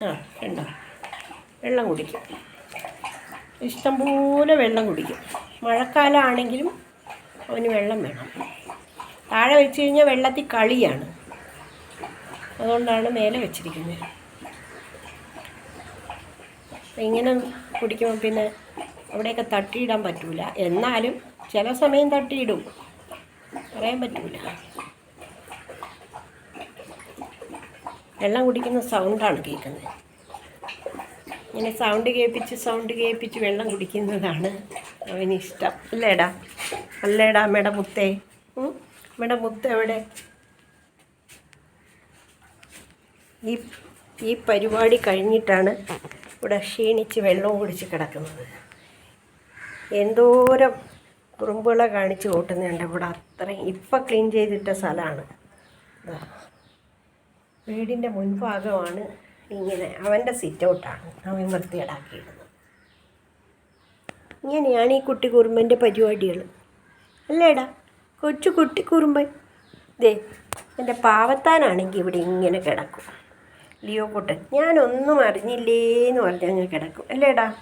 ആ കണ്ടോ വെള്ളം കുടിക്കും. ഇഷ്ടംപോലെ വെള്ളം കുടിക്കും. മഴക്കാലമാണെങ്കിലും അവന് വെള്ളം വേണം. താഴെ വെച്ച് കഴിഞ്ഞാൽ വെള്ളത്തിൽ കളിയാണ്. അതുകൊണ്ടാണ് മേലെ വെച്ചിരിക്കുന്നത്. ഇങ്ങനെ കുടിക്കുമ്പോൾ പിന്നെ അവിടെയൊക്കെ തട്ടിയിടാൻ പറ്റൂല. എന്നാലും ചില സമയം തട്ടിയിടും. പറയാൻ പറ്റൂല. വെള്ളം കുടിക്കുന്ന സൗണ്ടാണ് കേൾക്കുന്നത്. ഇങ്ങനെ സൗണ്ട് കേൾപ്പിച്ച് സൗണ്ട് കേൾപ്പിച്ച് വെള്ളം കുടിക്കുന്നതാണ് അവന് ഇഷ്ടം അല്ലേടാ? അല്ലേടാ അമ്മയുടെ മുത്തേ? മേഡം മുത്ത് എവിടെ? ഈ ഈ പരിപാടി കഴിഞ്ഞിട്ടാണ് ഇവിടെ ക്ഷീണിച്ച് വെള്ളവും കുടിച്ച് കിടക്കുന്നത്. എന്തോരം കുറുമ്പുകളെ കാണിച്ച് കൂട്ടുന്നുണ്ട് ഇവിടെ. അത്രയും ഇപ്പം ക്ലീൻ ചെയ്തിട്ട സ്ഥലമാണ്. വീടിന്റെ മുൻഭാഗമാണ് ഇങ്ങനെ അവന്റെ സിറ്റ് ഔട്ടാണ് അവൻ വൃത്തികേടാക്കിയിടുന്നത്. ഇങ്ങനെയാണ് ഈ കുട്ടി കുറുമ്പന്റെ പരിപാടികൾ അല്ലേടാ കൊച്ചു കുട്ടി കുറുമ്പൻ. ദേ എന്റെ പാവത്താനാണെങ്കിൽ ഇവിടെ ഇങ്ങനെ കിടക്കും. ലിയോ കുട്ടൻ ഞാനൊന്നും അറിഞ്ഞില്ലേന്ന് പറഞ്ഞ് അങ്ങ് കിടക്കും. അല്ലേടാ?